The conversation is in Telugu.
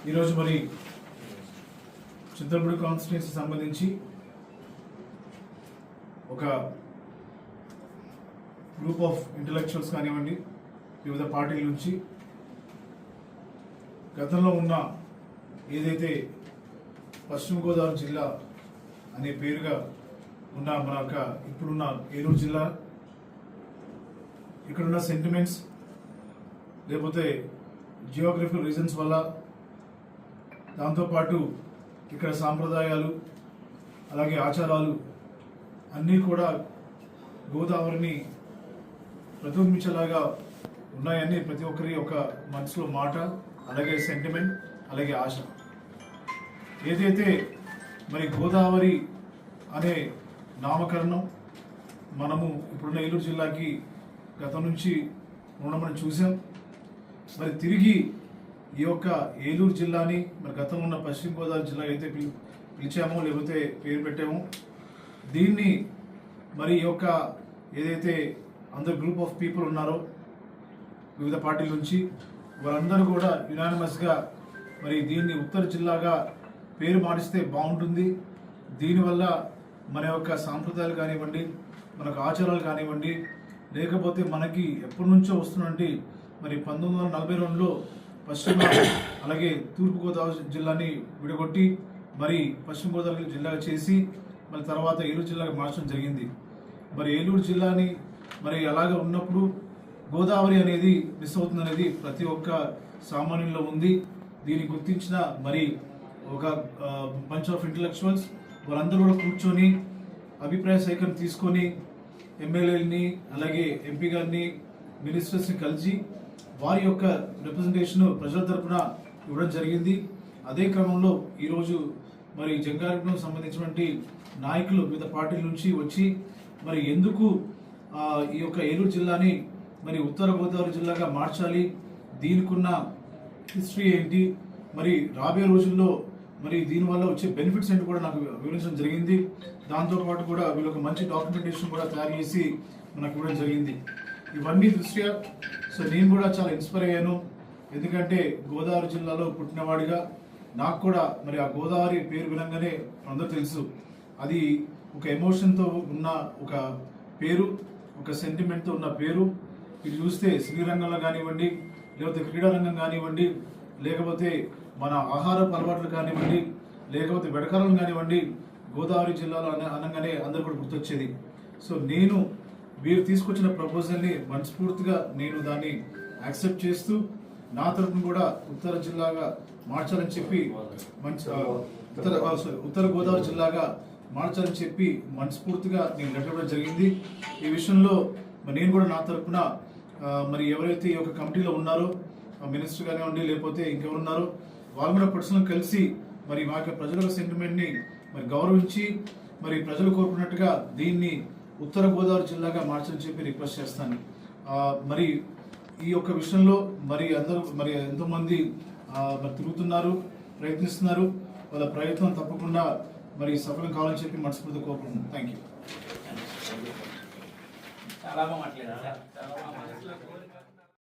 ఈరోజు మరి చింతలపూడి కాన్స్టిట్యున్సీ సంబంధించి ఒక గ్రూప్ ఆఫ్ ఇంటలెక్చువల్స్ కానివ్వండి వివిధ పార్టీల నుంచి గతంలో ఉన్న ఏదైతే పశ్చిమ గోదావరి జిల్లా అనే పేరుగా ఉన్న మన యొక్క ఇప్పుడున్న ఏలూరు జిల్లా ఇక్కడున్న సెంటిమెంట్స్ లేకపోతే జియోగ్రఫికల్ రీజన్స్ వల్ల దాంతోపాటు ఇక్కడ సాంప్రదాయాలు అలాగే ఆచారాలు అన్నీ కూడా గోదావరిని ప్రతిబింబించేలాగా ఉన్నాయని ప్రతి ఒక్కరి ఒక మనసులో మాట అలాగే సెంటిమెంట్ అలాగే ఆశ. ఏదైతే మరి గోదావరి అనే నామకరణం మనము ఇప్పుడున్న ఏలూరు జిల్లాకి గతం నుంచి ఉండమని చూసాం మరి తిరిగి ఈ యొక్క ఏలూరు జిల్లాని మరి గతంలో ఉన్న పశ్చిమ గోదావరి జిల్లా అయితే పిలి- పిలిచామో లేకపోతే పేరు పెట్టామో దీన్ని మరి ఈ యొక్క ఏదైతే అందరు గ్రూప్ ఆఫ్ పీపుల్ ఉన్నారో వివిధ పార్టీల నుంచి వారందరూ కూడా యునానిమస్గా మరి దీన్ని ఉత్తర జిల్లాగా పేరు మారిస్తే బాగుంటుంది. దీనివల్ల మన యొక్క సాంప్రదాయాలు కానివ్వండి మనకు ఆచారాలు కానివ్వండి లేకపోతే మనకి ఎప్పటి నుంచో వస్తున్నట్టు మరి పంతొమ్మిది వందల నలభై రెండులో పశ్చిమ అలాగే తూర్పుగోదావరి జిల్లాని విడగొట్టి మరి పశ్చిమ గోదావరి జిల్లాగా చేసి మరి తర్వాత ఏలూరు జిల్లాగా మార్చడం జరిగింది. మరి ఏలూరు జిల్లాని మరి అలాగే ఉన్నప్పుడు గోదావరి అనేది మిస్ అవుతుంది అనేది ప్రతి ఒక్క సామాన్యుల్లో ఉంది. దీన్ని గుర్తించిన మరి ఒక బంచ్ ఆఫ్ ఇంటలెక్చువల్స్ వాళ్ళందరూ కూడా కూర్చొని అభిప్రాయ సేకరణ తీసుకొని ఎమ్మెల్యేలని అలాగే ఎంపీ గారిని మినిస్టర్స్ని కలిసి వారి యొక్క రిప్రజెంటేషన్ ప్రజల తరపున ఇవ్వడం జరిగింది. అదే క్రమంలో ఈరోజు మరి జంగారెడ్డిలో సంబంధించినటువంటి నాయకులు వివిధ పార్టీల నుంచి వచ్చి మరి ఎందుకు ఈ యొక్క ఏలూరు జిల్లాని మరి ఉత్తర గోదావరి జిల్లాగా మార్చాలి? దీనికున్న హిస్టరీ ఏంటి? మరి రాబోయే రోజుల్లో మరి దీనివల్ల వచ్చే బెనిఫిట్స్ ఏంటి కూడా నాకు వివరించడం జరిగింది. దాంతోపాటు కూడా వీళ్ళొక మంచి డాక్యుమెంటేషన్ కూడా తయారు చేసి మనకు ఇవ్వడం జరిగింది. ఇవన్నీ దృష్ట్యా సో నేను కూడా చాలా ఇన్స్పైర్ అయ్యాను. ఎందుకంటే గోదావరి జిల్లాలో పుట్టినవాడిగా నాకు కూడా మరి ఆ గోదావరి పేరు వినంగానే అందరూ తెలుసు. అది ఒక ఎమోషన్తో ఉన్న ఒక పేరు ఒక సెంటిమెంట్తో ఉన్న పేరు. ఇది చూస్తే శ్రీరంగంలో కానివ్వండి లేకపోతే క్రీడా రంగం కానివ్వండి లేకపోతే మన ఆహార అలవాట్లు కానివ్వండి లేకపోతే వెడకాలం కానివ్వండి గోదావరి జిల్లాలో అనగానే అందరు కూడా గుర్తొచ్చేది. సో నేను మీరు తీసుకొచ్చిన ప్రపోజల్ని మనస్ఫూర్తిగా నేను దాన్ని యాక్సెప్ట్ చేస్తూ నా తరఫున కూడా ఉత్తర జిల్లాగా మార్చాలని చెప్పి మంచి ఉత్తర ఉత్తర గోదావరి జిల్లాగా మార్చాలని చెప్పి మనస్ఫూర్తిగా నేను లెటర్ జరిగింది. ఈ విషయంలో మరి నేను కూడా నా తరఫున మరి ఎవరైతే ఈ యొక్క కమిటీలో ఉన్నారో మినిస్టర్ కానివ్వండి లేకపోతే ఇంకెవరున్నారో వాళ్ళు కూడా పర్సనల్ కలిసి మరి మా యొక్క ప్రజల సెంటిమెంట్ని మరి గౌరవించి మరి ప్రజలు కోరుకున్నట్టుగా దీన్ని ఉత్తర గోదావరి జిల్లాగా మార్చని చెప్పి రిక్వెస్ట్ చేస్తాను. మరి ఈ యొక్క విషయంలో మరి అందరూ మరి ఎంతోమంది మరి తిరుగుతున్నారు ప్రయత్నిస్తున్నారు. వాళ్ళ ప్రయత్నం తప్పకుండా మరి సఫలం కావాలని చెప్పి మనస్ఫూర్తి కోరుకుంటున్నాను. థ్యాంక్ యూ చాలా బాగా